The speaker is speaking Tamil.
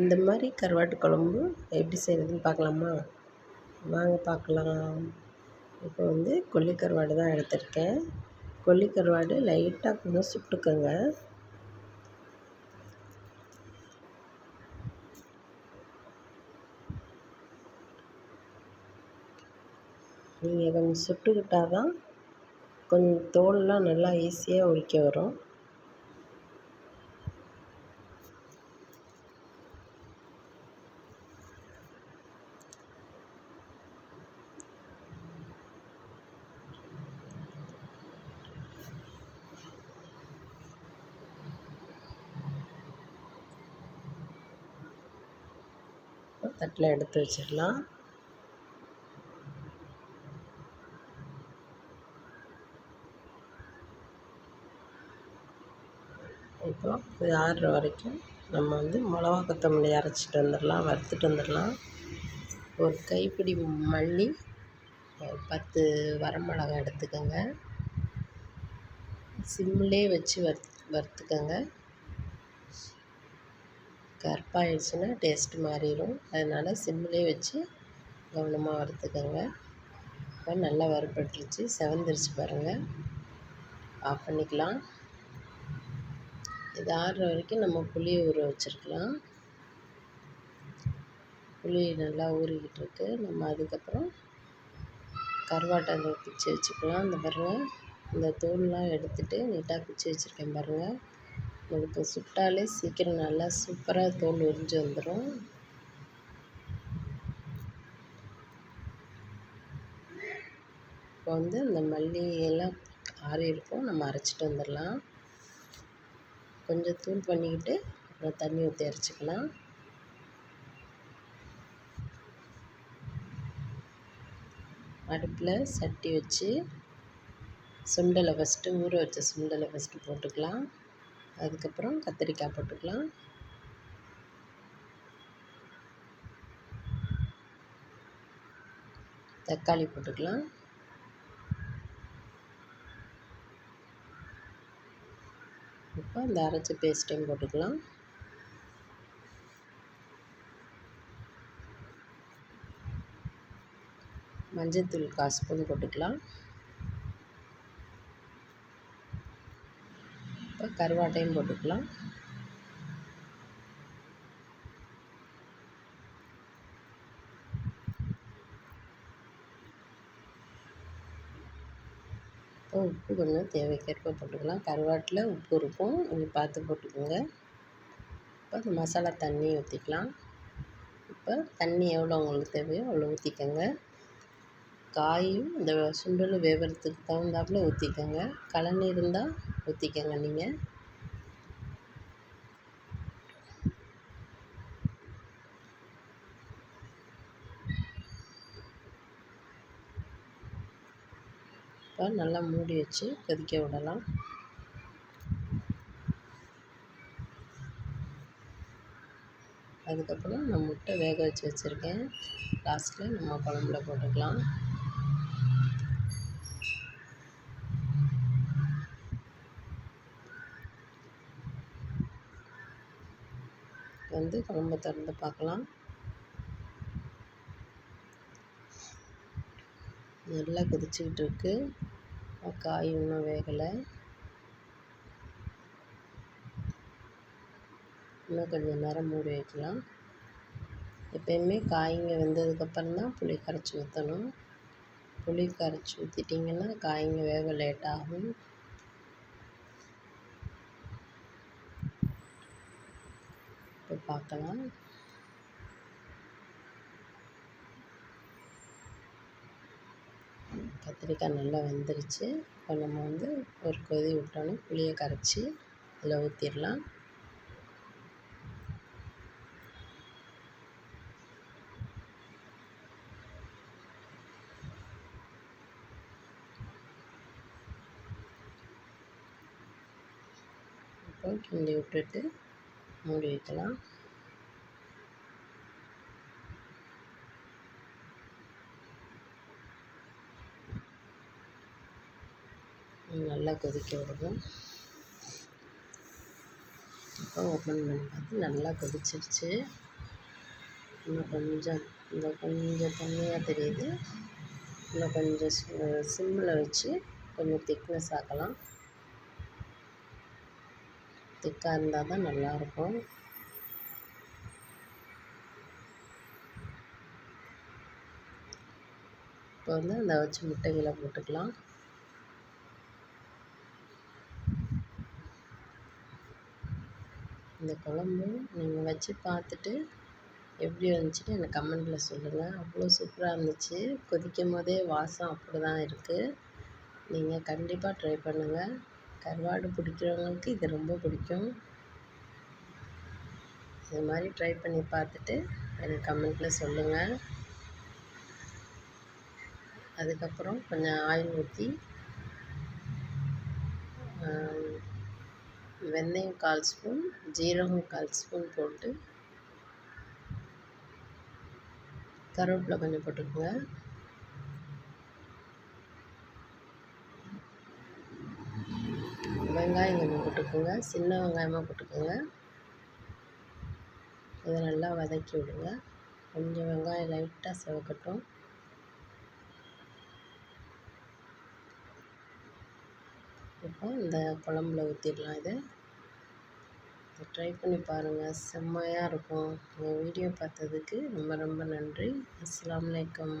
இந்த மாதிரி கருவாட்டு குழம்பு எப்படி செய்கிறதுன்னு பார்க்கலாமா? வாங்க பார்க்கலாம். இப்போ வந்து கொல்லி கருவாடு தான் எடுத்திருக்கேன். கொல்லி கருவாடு லைட்டாக கொஞ்சம் சுட்டுக்கோங்க நீங்கள் கொஞ்சம் சுட்டுக்கிட்டால் தான் கொஞ்சம் தோல்லாம் நல்லா ஈஸியாக உரிக்க வரும். தட்டில் எடுத்து வச்சிடலாம். இப்போ இது ஆறுற வரைக்கும் நம்ம வந்து மிளகா கொத்தமல்லி அரைச்சிட்டு வந்துடலாம் வறுத்துட்டு வந்துடலாம். ஒரு கைப்பிடி மல்லி பத்து வரமிளகா எடுத்துக்கோங்க. சிம்மிலே வச்சு வறு வறுத்துக்கோங்க. கருப்பாயிடுச்சுன்னா டேஸ்ட்டு மாறிடும். அதனால் சிம்மிலே வச்சு கவனமாக வறுத்துக்கோங்க. இப்போ நல்லா வறுப்பட்டுருச்சு செவந்துருச்சு பாருங்கள் ஆஃப் பண்ணிக்கலாம். இது ஆறுற வரைக்கும் நம்ம புளியை ஊற வச்சுருக்கலாம். புளி நல்லா ஊறிக்கிட்டு இருக்கு. நம்ம அதுக்கப்புறம் கருவாட்டை அந்த பிச்சு வச்சுக்கலாம். இந்த பாருங்கள் இந்த தோல்லாம் எடுத்துகிட்டு நீட்டாக பிச்சு வச்சுருக்கேன் பாருங்கள் உங்களுக்கு சுட்டாலே சீக்கிரம் நல்லா சூப்பராக தோல் உறிஞ்சு வந்துடும் இப்போ வந்து இந்த மல்லி எல்லாம் ஆறி இருக்கும். நம்ம அரைச்சிட்டு வந்துடலாம். கொஞ்சம் தூள் பண்ணிக்கிட்டு அப்புறம் தண்ணி ஊற்றி அரைச்சிக்கலாம். அடுப்பில் சட்டி வச்சு சுண்டலை ஃபஸ்ட்டு ஊற வச்ச சுண்டலை ஃபஸ்ட்டு போட்டுக்கலாம். அதுக்கப்புறம் கத்திரிக்காய் போட்டுக்கலாம். தக்காளி போட்டுக்கலாம். இப்போ இந்த அரைச்ச பேஸ்ட்டையும் போட்டுக்கலாம். மஞ்சத்தூள் கால் ஸ்பூன் போட்டுக்கலாம். இப்போ கருவாட்டையும் போட்டுக்கலாம். இப்போ உப்பு கொஞ்சம் தேவைக்கேற்ப போட்டுக்கலாம். கருவாட்டில் உப்பு இருக்கும். நீங்கள் பார்த்து போட்டுக்கோங்க. இப்போ அந்த மசாலா தண்ணி ஊற்றிக்கலாம் இப்போ தண்ணி எவ்வளோ உங்களுக்கு தேவையோ அவ்வளோ ஊற்றிக்கோங்க காயும் இந்த சுண்டலும் வேவறதுக்கு தகுந்தாப்பில் ஊற்றிக்கோங்க கழனி இருந்தால் ஊற்றிக்கோங்க நீங்கள் இப்போ நல்லா மூடி வச்சு கொதிக்க விடலாம். அதுக்கப்புறம் நான் முட்டை வேக வச்சு வச்சுருக்கேன். லாஸ்ட்டில் நம்ம குழம்புல போட்டுக்கலாம். வந்து குழம்பு திறந்து பார்க்கலாம். நல்லா கொதிச்சுக்கிட்டு இருக்கு. காய் இன்னும் வேகலை. இன்னும் கொஞ்சம் நேரம் மூடி வைக்கலாம். எப்பயுமே காய்ங்க வெந்ததுக்கப்புறம் தான் புளி கரைச்சி ஊற்றணும் புளி கரைச்சி ஊற்றிட்டிங்கன்னா காய்ங்க வேக லேட் ஆகும். பார்க்கலாம். கத்திரிக்காய் நல்லா வெந்துருச்சு. இப்போ நம்ம வந்து ஒரு கொதி விட்டோன்னே புளியை கரைச்சி அதில் ஊற்றிடலாம் இப்போ கிண்டி விட்டுட்டு மூடி வைக்கலாம் நல்லா கொதிக்க விடுவோம் இப்போ ஓப்பன் பண்ணி பார்த்து நல்லா கொதிச்சிருச்சு. இன்னும் கொஞ்சம் இந்த கொஞ்சம் தண்ணியாக தெரியுது. இன்னும் கொஞ்சம் சிம்மில் வச்சு கொஞ்சம் திக்னஸ் ஆக்கலாம். திக்காக இருந்தால் தான் நல்லாயிருக்கும். இப்போ வந்து அந்த வச்சு முட்டைகளை போட்டுக்கலாம். இந்த குழம்பு நீங்கள் வச்சு பார்த்துட்டு எப்படி வந்துச்சுன்னு எனக்கு கமெண்டில் சொல்லுங்கள் அவ்வளோ சூப்பராக இருந்துச்சு. கொதிக்கும் போதே வாசம் அப்படி தான் இருக்குது நீங்கள் கண்டிப்பாக ட்ரை பண்ணுங்கள் கருவாடு பிடிக்கிறவங்களுக்கு இது ரொம்ப பிடிக்கும். இது மாதிரி ட்ரை பண்ணி பார்த்துட்டு எனக்கு கமெண்ட்டில் சொல்லுங்கள் அதுக்கப்புறம் கொஞ்சம் ஆயில் ஊற்றி வெந்தயம் கால் ஸ்பூன் ஜீரகம் கால் ஸ்பூன் போட்டு கருவேப்பிலை கொஞ்சம் போட்டுக்கோங்க. வெங்காயம் கொஞ்சம் போட்டுக்கோங்க. சின்ன வெங்காயமாக போட்டுக்கோங்க. இதை நல்லா வதக்கி விடுங்க. கொஞ்சம் வெங்காயம் லைட்டாக செவக்கட்டும். இப்போ இந்த குழம்புல ஊற்றிடலாம் இது. ட்ரை பண்ணி பாருங்கள் செம்மையாக இருக்கும். உங்கள் வீடியோ பார்த்ததுக்கு ரொம்ப ரொம்ப நன்றி. அஸ்லாம் வலைக்கம்